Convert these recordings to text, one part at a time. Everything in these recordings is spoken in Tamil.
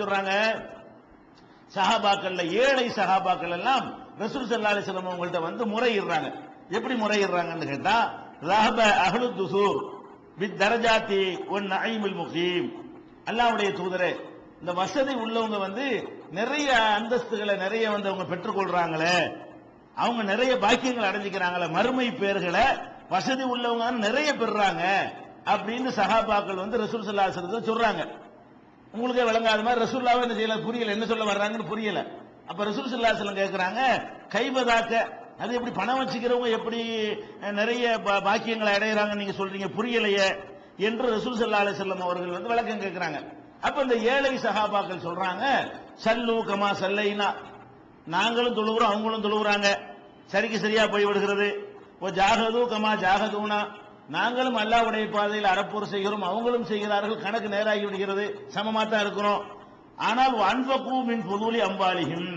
சொல்றாங்க? சஹாபாக்கள்ல ஏழை சஹாபாக்கள் எல்லாம் ரசூல் சல்லா அலிஸ்லாம் அவங்கள்ட்ட வந்து முறையிடுறாங்க. எப்படி முறையிடுறாங்கன்னு கேட்டா ரஹப அஹ்லு துசூர் வித் தரஜாத்தி ஒன் நஈமுல் முகீம். அல்லாவுடைய தூதரே இந்த வசதி உள்ளவங்க வந்து நிறைய அந்தஸ்துகளை நிறைய வந்து அவங்க பெற்றுக்கொள்றாங்களே அவங்க நிறைய பாக்கியங்கள் அடைஞ்சிக்கிறாங்களே மறுமை பேர்களை வசதி உள்ளவங்க நிறைய பெறுறாங்க அப்படின்னு சஹாபாக்கள் வந்து ரசூல் சல்லா சொல்றாங்க. உங்களுக்கே விளங்காத மாதிரி ரசூல்லாவே என்ன செய்யல புரியல. என்ன சொல்ல வர்றாங்கன்னு புரியல. அப்ப ரசூல் ஸல்லல்லாஹு அலைஹி வஸல்லம் கைபதாக்க. அது எப்படி பணம் வச்சுக்கிறவங்க எப்படி நிறைய பா- பாக்கியங்களை அடையறாங்க நீங்க சொல்றீங்க புரியலையே என்று ரசூல் சல்லா அலி செல்லம் அவர்கள் வந்து விளக்கம் கேட்கிறாங்க அப்ப இந்த ஏழை சகாபாக்கள் சொல்றாங்க சல்லு கமா சல்லைனா. நாங்களும் தொழுகிறோம் அவங்களும் தொழுகிறாங்க சரிக்கு சரியா போய் விடுகிறது ஓ ஜாகது கமா ஜாகதூனா நாங்களும் அல்லாவுடைய பாதையில் அறப்போர் செய்கிறோம் அவங்களும் செய்கிறார்கள் கணக்கு நேராகி விடுகிறது சமமாக தான் இருக்கிறோம். ஆனால் அன்பகு மின் புதுலி அம்பாலிகும்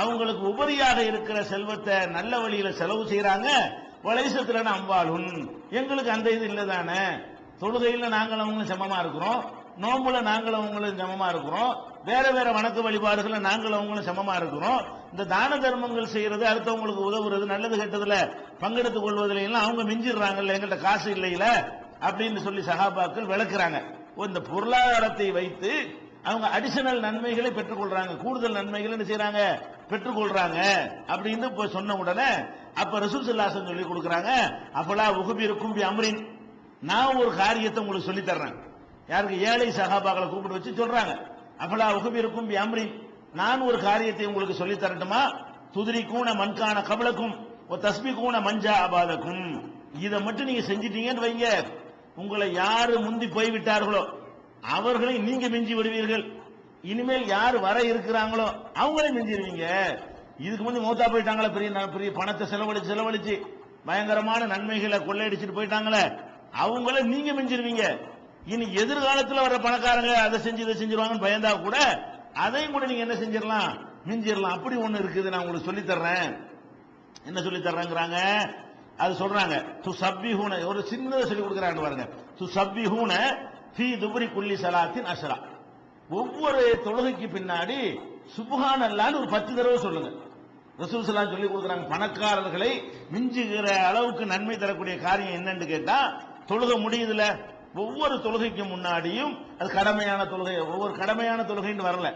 அவங்களுக்கு உபரியாக இருக்கிற செல்வத்தை நல்ல வழியில செலவு செய்யறாங்க வளைசத்திலான அம்பாளும் எங்களுக்கு அந்த இது இல்லதானே? தொழுகையில் நாங்கள் அவங்களும் சமமா இருக்கிறோம் நோம்புல நாங்களும் அவங்களும் சமமா இருக்கிறோம் வேற வேற வணக்க வழிபாடுகளை நாங்களும் அவங்களும் சமமா இருக்கிறோம். இந்த தான தர்மங்கள் செய்யறது அடுத்தவங்களுக்கு உதவுறது நல்லது கெட்டதுல பங்கெடுத்துக் கொள்வதில் எல்லாம் அவங்க மிஞ்சிடுறாங்கல்ல எங்கள்கிட்ட காசு இல்லையில அப்படின்னு சொல்லி சகாபாக்கள் விளக்குறாங்க. இந்த பொருளாதாரத்தை வைத்து அவங்க அடிஷனல் நன்மைகளை பெற்றுக்கொள்றாங்க கூடுதல் நன்மைகளை என்ன செய்யறாங்க பெற்றுக்கொள்றாங்க அப்படின்னு போய் சொன்ன உடனே அப்ப ரசூல் ஸல்லல்லாஹு சொல்லி கொடுக்குறாங்க அப்பலா உகுபிருக்கும் இருக்கும் அமரின் நான் ஒரு காரியத்தை உங்களுக்கு சொல்லி தர்றேன். யாருக்கு? ஏழை சகாபாக்களை கூப்பிட்டு வச்சு சொல்றாங்க. அப்பலா உகுபிருக்கும் இருக்கும் அமரின் நான் ஒரு காரியத்தை உங்களுக்கு சொல்லி தரட்டுமா? துதிரி கூண மண்கான கபலக்கும் தஸ்மி கூண மஞ்சா அபாதக்கும் இதை மட்டும் நீங்க செஞ்சிட்டீங்கன்னு வைங்க. உங்களை யாரு முந்தி போய்விட்டார்களோ அவர்களை நீங்க மிஞ்சி விடுவீர்கள். இனிமேல் யார் வர இருக்கிறாங்களோ அவங்களே மிஞ்சிருவீங்க. இதுக்கு முந்தி மூத்தா போயிட்டாங்களே பெரிய பெரிய பணத்தை செலவழிச்சு செலவழிச்சு பயங்கரமான நன்மைகளை கொள்ளையடிச்சிட்டு போயிட்டாங்களே அவங்கள நீங்க மிஞ்சிருவீங்க. இனி எதிர்காலத்தில் வர்ற பணக்காரங்க அதை செஞ்சு இதை செஞ்சிருவாங்கன்னு பயந்தா கூட அதையும் கூட நீங்க என்ன செஞ்சிடலாம்? மிஞ்சிடலாம். அப்படி ஒண்ணு இருக்குது நான் உங்களுக்கு சொல்லி தர்றேன் என்ன சொல்லி தர்றேங்கிறாங்க அது சொல்றாங்க து சப்பிஹூன ஒரு சின்னதை சொல்லி கொடுக்குறாங்க பாருங்க. து சப்பிஹூன ஃபீ துபுரி குல்லி சலாத்தின் அசரா ஒவ்வொரு தொழுகைக்கு பின்னாடி சுபுகான் அல்லான்னு ஒரு பத்து தடவை சொல்லுங்க. ரசூல் ஸல்லல்லாஹு சொல்லி கொடுக்குறாங்க பணக்காரர்களை மிஞ்சுகிற அளவுக்கு நன்மை தரக்கூடிய காரியம் என்னன்னு கேட்டா தொழுக முடியுதுல. ஒவ்வொரு தொழுகைக்கு முன்னாடியும் அது கடமையான தொழுகை. ஒவ்வொரு கடமையான தொழுகைன்னு வரல.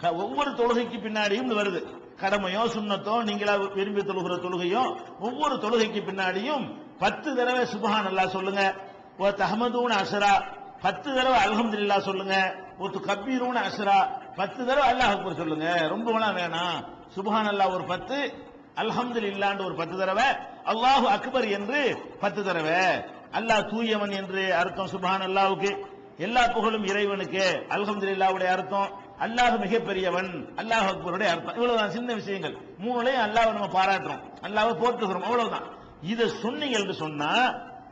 க- ஒவ்வொரு தொழுகைக்கு பின்னாடியும் வருது. கடமையோ சுண்ணத்தோ நீங்களா விரும்பி தொழுகிற தொழுகையோ ஒவ்வொரு தொழுகைக்கு பின்னாடியும் பத்து தடவை சுபஹான் அல்லாஹ் சொல்லுங்க. ஓ தஹமதூன் அசரா பத்து தடவை அல்ஹம்துலில்லாஹ் சொல்லுங்க. ஒரு கபீரூன் அசரா பத்து தடவை அல்லாஹ் அக்பர் சொல்லுங்க. ரொம்பலாம் வேணாம். சுபஹான் அல்லாஹ் ஒரு பத்து அல்ஹம்துலில்லாஹ்னு ஒரு பத்து தடவை. அல்லாஹு அக்பர் என்று பத்து தடவை. அல்லாஹ் தூயவன் என்று அர்த்தம் சுபான் அல்லாவுக்கு எல்லா புகழும் இறைவனுக்கு. அல்ஹம்துலில்லாஹ்வுடைய அர்த்தம் அல்லாஹ் மிகப்பெரியவன் அல்லாஹ் அக்பருடைய அர்த்தம். இவ்வளவுதான் சின்ன விஷயங்கள். மூணுலையும் அல்லாஹ் நம்ம பாராட்டுறோம். அல்லாஹ் போற்றுகிறோம். அவ்வளவுதான். இதை சொன்னீங்க என்று சொன்னா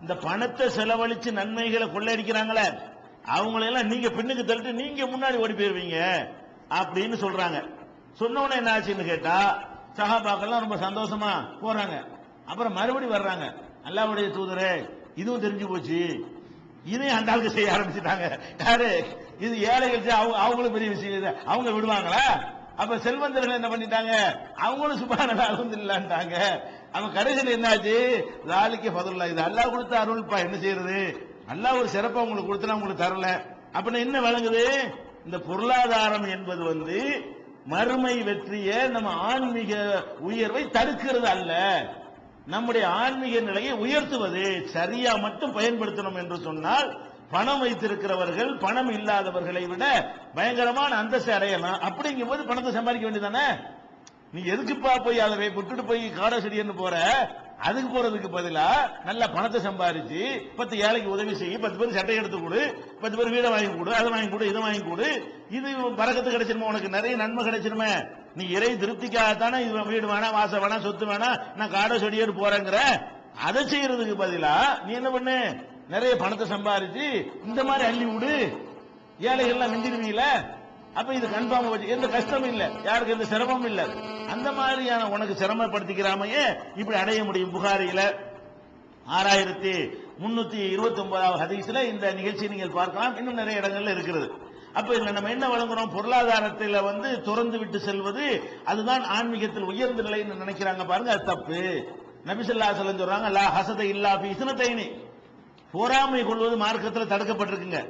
இந்த பணத்தை செலவழிச்சு நன்மைகளை கொள்ளையடிக்கிறாங்களே அவங்களெல்லாம் நீங்க பின்னுக்கு தள்ளிட்டு நீங்க முன்னாடி ஓடி போயிருவீங்க அப்படின்னு சொல்றாங்க. சொன்னவனே என்ன ஆச்சுன்னு கேட்டா சகாபாக்கெல்லாம் ரொம்ப சந்தோஷமா போறாங்க. அப்புறம் மறுபடி வர்றாங்க. அல்லாஹ்வுடைய தூதரே இதுவும் தெரிஞ்சு போச்சு. இதையும் அந்த ஆளுக்கு செய்ய ஆரம்பிச்சுட்டாங்க. யாரு? இது ஏழைகள் அவங்க அவங்களும் பெரிய விஷயம் அவங்க விடுவாங்களா? அப்ப செல்வந்தர்கள் என்ன பண்ணிட்டாங்க? அவங்களும் சுபான அலமதுல்லான்ட்டாங்க அவன் கடைசியில் என்னாச்சு? லாலிக்கு பதில் இது அல்லாஹ் கொடுத்த அருள்ப்பா. என்ன செய்யறது? அல்லாஹ் ஒரு சிறப்பா உங்களுக்கு கொடுத்தா உங்களுக்கு தரல. அப்படின்னு என்ன வழங்குது? இந்த பொருளாதாரம் என்பது வந்து மறுமை வெற்றியை நம்ம ஆன்மீக உயர்வை தடுக்கிறது அல்ல. நம்முடைய ஆன்மீக நிலையை உயர்த்துவது சரியா மட்டும் பயன்படுத்தணும் என்று சொன்னால் பணம் வைத்திருக்கிறவர்கள் பணம் இல்லாதவர்களை விட பயங்கரமான அந்தஸ்தை அடையலாம். அப்படிங்கும் போது பணத்தை சம்பாதிக்க வேண்டியதானே நீ எதுக்குப்பா போய் அதை விட்டுட்டு போய் காடை செடின்னு போற? அதுக்கு போறதுக்கு பதிலா நல்ல பணத்தை சம்பாரிச்சு பத்து ஏழைக்கு உதவி செய்ய பத்து பேர் சட்டை எடுத்து கொடு பத்து பேர் வீடை வாங்கி கொடு அதை வாங்கி கொடு இதை வாங்கி கொடு. இது பறக்கத்து கிடைச்சிருமா உனக்கு? நிறைய நன்மை கிடைச்சிருமே. நீ இறை திருப்திக்காகத்தானே இது வீடு வேணாம் வாசம் வேணாம் சொத்து வேணாம் நான் காடை செடியோடு போறேங்கிற? அதை செய்யறதுக்கு பதிலா நீ என்ன பண்ணு? நிறைய பணத்தை சம்பாரிச்சு இந்த மாதிரி அள்ளி விடு. ஏழைகள்லாம் மிஞ்சிருவீங்கள அப்ப இது கன்ஃபார்ம் வச்சு எந்த கஷ்டமும் இல்ல. யாருக்கு எந்த சிரமமும் இல்ல. அந்த மாதிரியான உனக்கு சிரமப்படுத்திக்கிறாமையே இப்படி அடைய முடியும் புகாரியில ஆறாயிரத்தி முன்னூத்தி இருபத்தி ஒன்பதாவது ஹதீஸ்ல இந்த நிகழ்ச்சியை நீங்கள் பார்க்கலாம். இன்னும் நிறைய இடங்கள்ல இருக்கிறது. அப்ப இதுல நம்ம என்ன வழங்குறோம்? பொருளாதாரத்தில் வந்து துறந்து விட்டு செல்வது அதுதான் ஆன்மீகத்தில் உயர்ந்த நிலைன்னு நினைக்கிறாங்க பாருங்க அது தப்பு. நபிசல்லா சொல்லம் சொல்றாங்க லா ஹசதை இல்லா பி பொறாமை கொள்வது மார்க்கத்தில் தடுக்கப்பட்டிருக்குங்க.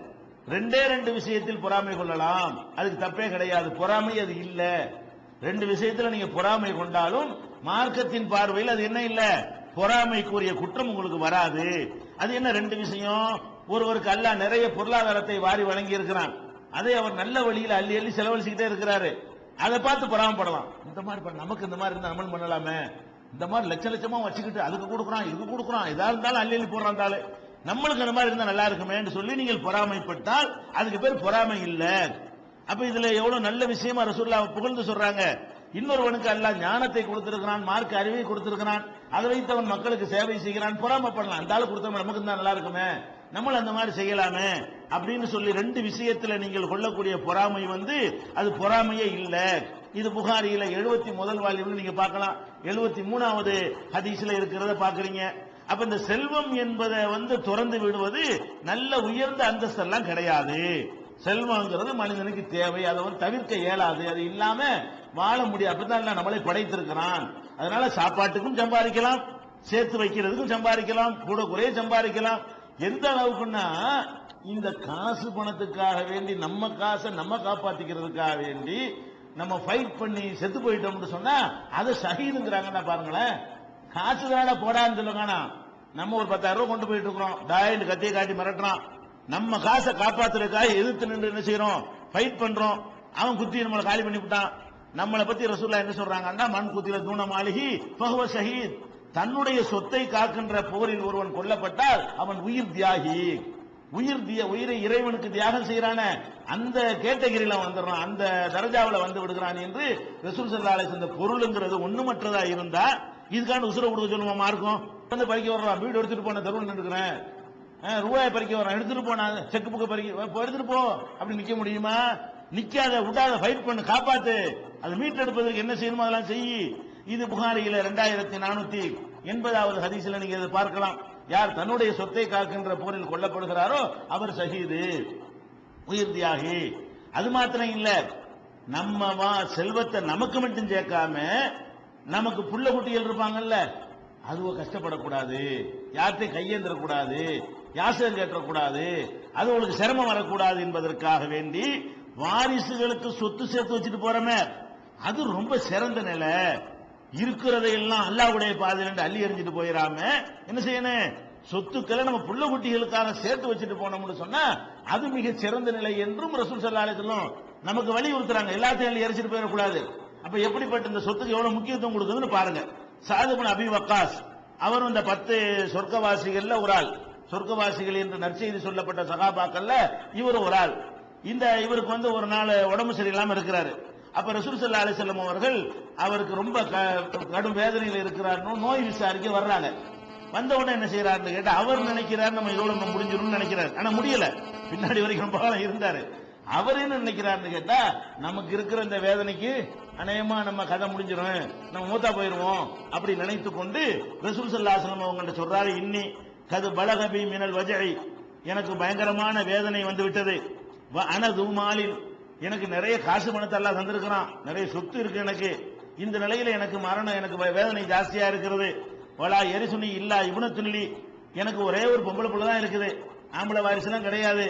ரெண்டே ரெண்டு விஷயத்தில் பொறாமை கொள்ளலாம். அதுக்கு தப்பே கிடையாது. பொறாமை அது இல்ல. ரெண்டு விஷயத்தில் நீங்க பொறாமை கொண்டாலும் மார்க்கத்தின் பார்வையில் அது என்ன இல்ல? பொறாமைக்குரிய குற்றம் உங்களுக்கு வராது. அது என்ன ரெண்டு விஷயம்? ஒருவருக்கு அல்ல நிறைய பொருளாதாரத்தை வாரி வழங்கி இருக்கிறான் அதை அவர் நல்ல வழியில் அள்ளி அள்ளி செலவழிச்சுக்கிட்டே இருக்கிறாரு. அதை பார்த்து பொறாமப்படலாம். இந்த மாதிரி நமக்கு இந்த மாதிரி இருந்தால் அமல் பண்ணலாமே. இந்த மாதிரி லட்ச லட்சமா வச்சுக்கிட்டு அதுக்கு கொடுக்குறான் இதுக்கு கொடுக்குறான். எதா இருந்தாலும் அள்ளி அள்ளி போடுறான் தாளு. நம்மளுக்கு அந்த மாதிரி இருந்தால் நல்லா இருக்குமேன்னு சொல்லி நீங்கள் பொறாமைப்பட்டால் அதுக்கு பேர் பொறாமை இல்லை. அப்ப இதுல எவ்வளவு நல்ல விஷயமா ரசூல்லா புகழ்ந்து சொல்றாங்க. இன்னொருவனுக்கு அல்ல ஞானத்தை கொடுத்திருக்கிறான் மார்க் அறிவை கொடுத்திருக்கிறான் அதை வைத்தவன் மக்களுக்கு சேவை செய்கிறான் பொறாமப்படலாம். அந்த ஆளு கொடுத்தவன் நமக்கு தான் நல்லா இருக்குமே. நம்மள அந்த மாதிரி செய்யலாமே. அப்படின்னு சொல்லி ரெண்டு விஷயத்துல நீங்கள் கொள்ளக்கூடிய பொறாமை வந்து அது பொறாமையே இல்லை. இது புகாரியில எழுபத்தி முதல் வால்யூம்ல நீங்க பார்க்கலாம். எழுபத்தி மூணாவது ஹதீஸ்ல இருக்கிறத பாக்குறீங்க அப்ப இந்த செல்வம் என்பதை வந்து துறந்து விடுவது நல்ல உயர்ந்த அந்தஸ்தெல்லாம் கிடையாது. செல்வங்கிறது மனிதனுக்கு தேவை. அதை வந்து தவிர்க்க இயலாது. அது இல்லாம வாழ முடியாது. அப்படித்தான் நம்மளை படைத்திருக்கிறான். அதனால சாப்பாட்டுக்கும் சம்பாதிக்கலாம். சேர்த்து வைக்கிறதுக்கும் சம்பாதிக்கலாம். கூட குறைய சம்பாதிக்கலாம். எந்த அளவுக்குன்னா இந்த காசு பணத்துக்காக வேண்டி நம்ம காசை நம்ம காப்பாத்திக்கிறதுக்காக வேண்டி நம்ம ஃபைட் பண்ணி செத்து போயிட்டோம்னு சொன்னா அது சகிதுங்கிறாங்கன்னா பாருங்களேன். காசு தானே போடான்னு சொல்லுங்கண்ணா நம்ம ஒரு பத்தாயிரம் ரூபாய் கொண்டு போயிட்டு இருக்கிறோம். டாயின்னு கத்தியை காட்டி மிரட்டுறான். நம்ம காசை காப்பாத்துறதுக்காக எதிர்த்து நின்று என்ன செய்யறோம்? ஃபைட் பண்றோம். அவன் குத்தி நம்மளை காலி பண்ணி விட்டான். நம்மளை பத்தி ரசூல்லா என்ன சொல்றாங்கன்னா மண் குத்தில தூண மாளிகி பகுவ ஷஹீத். தன்னுடைய சொத்தை காக்கின்ற போரில் ஒருவன் கொல்லப்பட்டால் அவன் உயிர் தியாகி. உயிர் திய உயிரை இறைவனுக்கு தியாகம் செய்யறானே அந்த கேட்டகிரியில வந்துடுறான் அந்த தரஜாவில் வந்து விடுகிறான் என்று ரசூல் சல்லா அலைஹி பொருளுங்கிறது ஒண்ணுமற்றதா இருந்தா இதுக்கான உசுர கொடுக்க சொல்லுவோம் மார்க்கும்? வந்து பறிக்க வர்றான் வீடு எடுத்துட்டு போன தருவன் இருக்கிறேன் ரூபாய் பறிக்க வர்றான் எடுத்துட்டு போனா செக் புக்கை பறிக்க எடுத்துட்டு போ அப்படி நிக்க முடியுமா? நிக்காத விடாத ஃபைட் பண்ணு காப்பாத்து. அதை மீட்டெடுப்பதற்கு என்ன செய்யணுமோ அதெல்லாம் செய். இது புகாரியில ரெண்டாயிரத்தி நானூத்தி எண்பதாவது ஹதீஸ்ல நீங்க இதை பார்க்கலாம். யார் தன்னுடைய சொத்தை காக்கின்ற போரில் கொல்லப்படுகிறாரோ அவர் சகிது உயிர் தியாகி. அது மாத்திரம் இல்ல நம்ம வா செல்வத்தை நமக்கு மட்டும் சேர்க்காம நமக்கு புள்ள குட்டிகள் இருப்பாங்கல்ல அதுவ கஷ்டப்படக்கூடாது. யார்கிட்டையும் கையேந்திரக்கூடாது யாசகம் கேட்டக்கூடாது அது உங்களுக்கு சிரமம் வரக்கூடாது என்பதற்காக வேண்டி வாரிசுகளுக்கு சொத்து சேர்த்து வச்சுட்டு போறமே அது ரொம்ப சிறந்த நிலை. இருக்கிறதையெல்லாம் அல்லாவுடைய பாதையில் அள்ளி எறிஞ்சிட்டு போயிடாம என்ன செய்யணும்? சொத்துக்களை நம்ம புள்ள குட்டிகளுக்காக சேர்த்து வச்சுட்டு போனோம்னு சொன்னா அது மிக சிறந்த நிலை என்றும் ரசூல் சல்லா நமக்கு வலியுறுத்துறாங்க. எல்லாத்தையும் அள்ளி எரிச்சிட்டு போயிடக்கூடாது. அப்ப எப்படிப்பட்ட இந்த சொத்துக்கு எவ்வளவு முக்கியத்துவம் கொடுக்குதுன்னு பாருங்க. சாதுபன் அபி வக்காஸ் அவரும் இந்த பத்து சொர்க்கவாசிகள்ல ஒரு ஆள். சொர்க்கவாசிகள் என்று நற்செய்தி சொல்லப்பட்ட சகாபாக்கள்ல இவர் ஒரு ஆள். இந்த இவருக்கு வந்து ஒரு நாள் உடம்பு சரியில்லாம இருக்கிறாரு. அப்ப ரசூல் சல்லா அலிசல்லம் அவர்கள் அவருக்கு ரொம்ப க- கடும் வேதனையில் இருக்கிறார் நோய் விசாரிக்க வர்றாங்க. வந்த உடனே என்ன செய்யறாருன்னு கேட்டா அவர் நினைக்கிறார் நம்ம இதோட நம்ம முடிஞ்சிடும் நினைக்கிறார். ஆனா முடியல. பின்னாடி வரைக்கும் ரொம்ப காலம் இருந்தாரு. அவர் என்ன நினைக்கிறாருன்னு கேட்டா நமக்கு இருக்கிற இந்த வேதனைக்கு அநேகமா நம்ம கதை முடிஞ்சிடும் நம்ம மூத்தா போயிருவோம் அப்படி நினைத்து கொண்டு ரசூல் சல்லாசலம் அவங்கள்ட்ட சொல்றாரு இன்னி கது பலகபி மினல் வஜை எனக்கு பயங்கரமான வேதனை வந்து விட்டது. வ அனது மாலின். எனக்கு நிறைய காசு பணத்தை எல்லாம் தந்திருக்கிறான். நிறைய சொத்து இருக்கு எனக்கு. இந்த நிலையில எனக்கு மரணம் எனக்கு வேதனை ஜாஸ்தியா இருக்கிறது. வலா எரிசுனி இல்லா இவனு துள்ளி எனக்கு ஒரே ஒரு பொம்பளை பிள்ளை தான் இருக்குது. ஆம்பளை வாரிசுலாம் கிடையாது.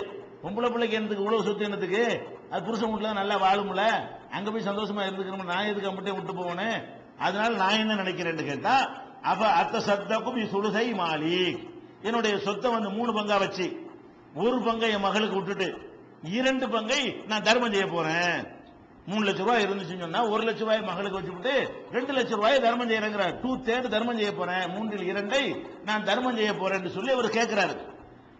பொம்பளை பிள்ளைக்கு என்னத்துக்கு இவ்வளவு சொத்து என்னத்துக்கு? அது புருஷன் வீட்டுல நல்லா வாழும்ல. அங்க போய் சந்தோஷமா இருந்துக்கணும் நான் எதுக்கு அம்பிட்டே விட்டு போவனே? அதனால நான் என்ன நினைக்கிறேன்னு கேட்டா அப்ப அத்த சத்தக்கும் சுடுகை மாலிக் என்னுடைய சொத்தை வந்து மூணு பங்கா வச்சு ஒரு பங்கை என் மகளுக்கு விட்டுட்டு இரண்டு பங்கை நான் தர்மம் செய்ய போறேன். மூணு லட்ச ரூபாய் இருந்துச்சுன்னு சொன்னா ஒரு லட்ச ரூபாய் மகளுக்கு வச்சுவிட்டு ரெண்டு லட்சம் ரூபாய் தர்மம் செய்யறேங்கிறார். டூ தேர்ட் தர்மம் செய்ய போறேன். மூன்றில் இரண்டை நான் தர்மம் செய்ய போறேன்னு சொல்லி அவர் கேட்கிறாரு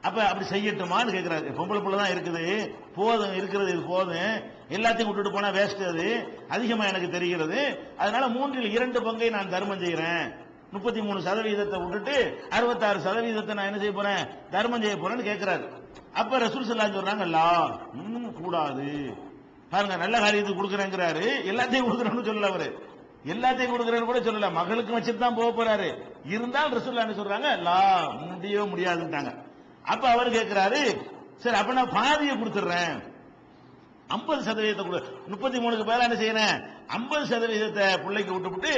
அப்ப அப்படி செய்யட்டுமான்னு கேட்கிறாரு பொம்பளை பிள்ளை தான் இருக்குது. போதும் இருக்கிறது இது போதும். எல்லாத்தையும் விட்டுட்டு போனா வேஸ்ட் அது. அதிகமா எனக்கு தெரிகிறது. அதனால மூன்றில் இரண்டு பங்கை நான் தர்மம் செய்யறேன். முப்பத்தி மூணு சதவீதத்தை விட்டுட்டு அறுபத்தாறு சதவீதத்தை நான் என்ன செய்ய போறேன்? தர்மம் செய்ய போறேன்னு கேட்கிறாரு அப்ப ரசூல் சல்லா சொல்றாங்க லா இன்னும் கூடாது. பாருங்க நல்ல காரியத்துக்கு கொடுக்குறேங்கிறாரு. எல்லாத்தையும் கொடுக்குறேன்னு சொல்லல அவரு. எல்லாத்தையும் கொடுக்குறேன்னு கூட சொல்லல. மகளுக்கு வச்சுட்டு தான் போக போறாரு. இருந்தால் ரசூல்லா என்ன சொல்றாங்க லா முடியவே முடியாதுட்டாங்க அப்ப அவர் கேட்கிறாரு சரி அப்ப நான் பாதியை கொடுத்துட்றேன். ஐம்பது சதவீதத்தை கொடு. முப்பத்தி மூணுக்கு பேர என்ன செய்யறேன்? ஐம்பது சதவீதத்தை பிள்ளைக்கு விட்டுப்புட்டு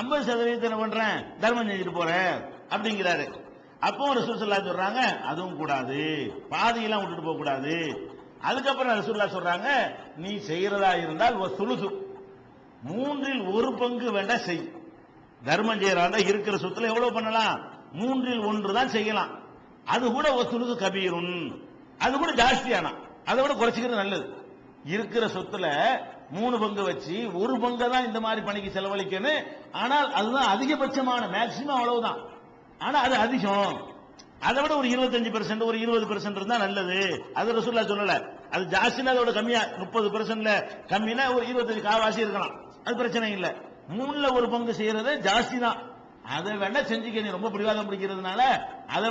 ஐம்பது சதவீதத்தை என்ன பண்றேன்? தர்மம் செஞ்சுட்டு போறேன். அப்படிங்கிறாரு. அப்போ ரசூல்லா சொல்றாங்க அதுவும் கூடாது. பாதியெல்லாம் விட்டுட்டு போக கூடாது. அதுக்கப்புறம் ரசூல்லா சொல்றாங்க நீ செய்யறதா இருந்தால் ஒரு சுலுசு. மூன்றில் ஒரு பங்கு வேண்டா செய். தர்மம் செய்யறாங்க இருக்கிற சொத்துல எவ்வளவு பண்ணலாம்? மூன்றில் ஒன்று தான் செய்யலாம். அது கூட ஒரு சுலுசு கபீருன். அது கூட ஜாஸ்தியானா? அதை விட குறைச்சிக்கிறது நல்லது. இருக்கிற சொத்துல மூணு பங்கு வச்சு ஒரு பங்கை தான் இந்த மாதிரி பணிக்கு செலவழிக்கணும். ஆனால் அதுதான் அதிகபட்சமான மேக்சிமம் அவ்வளவுதான். ஆனா அது அதிகம். அதை விட ஒரு இருபத்தஞ்சு பெர்சென்ட் ஒரு இருபது பெர்சென்ட் இருந்தா நல்லது. அது ரசூல்லா சொல்லல. அது ஜாஸ்தினா அதோட கம்மியா முப்பது பெர்சென்ட்ல கம்மினா ஒரு இருபத்தஞ்சு காவாசி இருக்கலாம். அது பிரச்சனை இல்ல. மூணுல ஒரு பங்கு செய்யறது ஜாஸ்தி தான். அதை வேணா செஞ்சுக்க நீ ரொம்ப பிடிவாதம் பிடிக்கிறதுனால அதை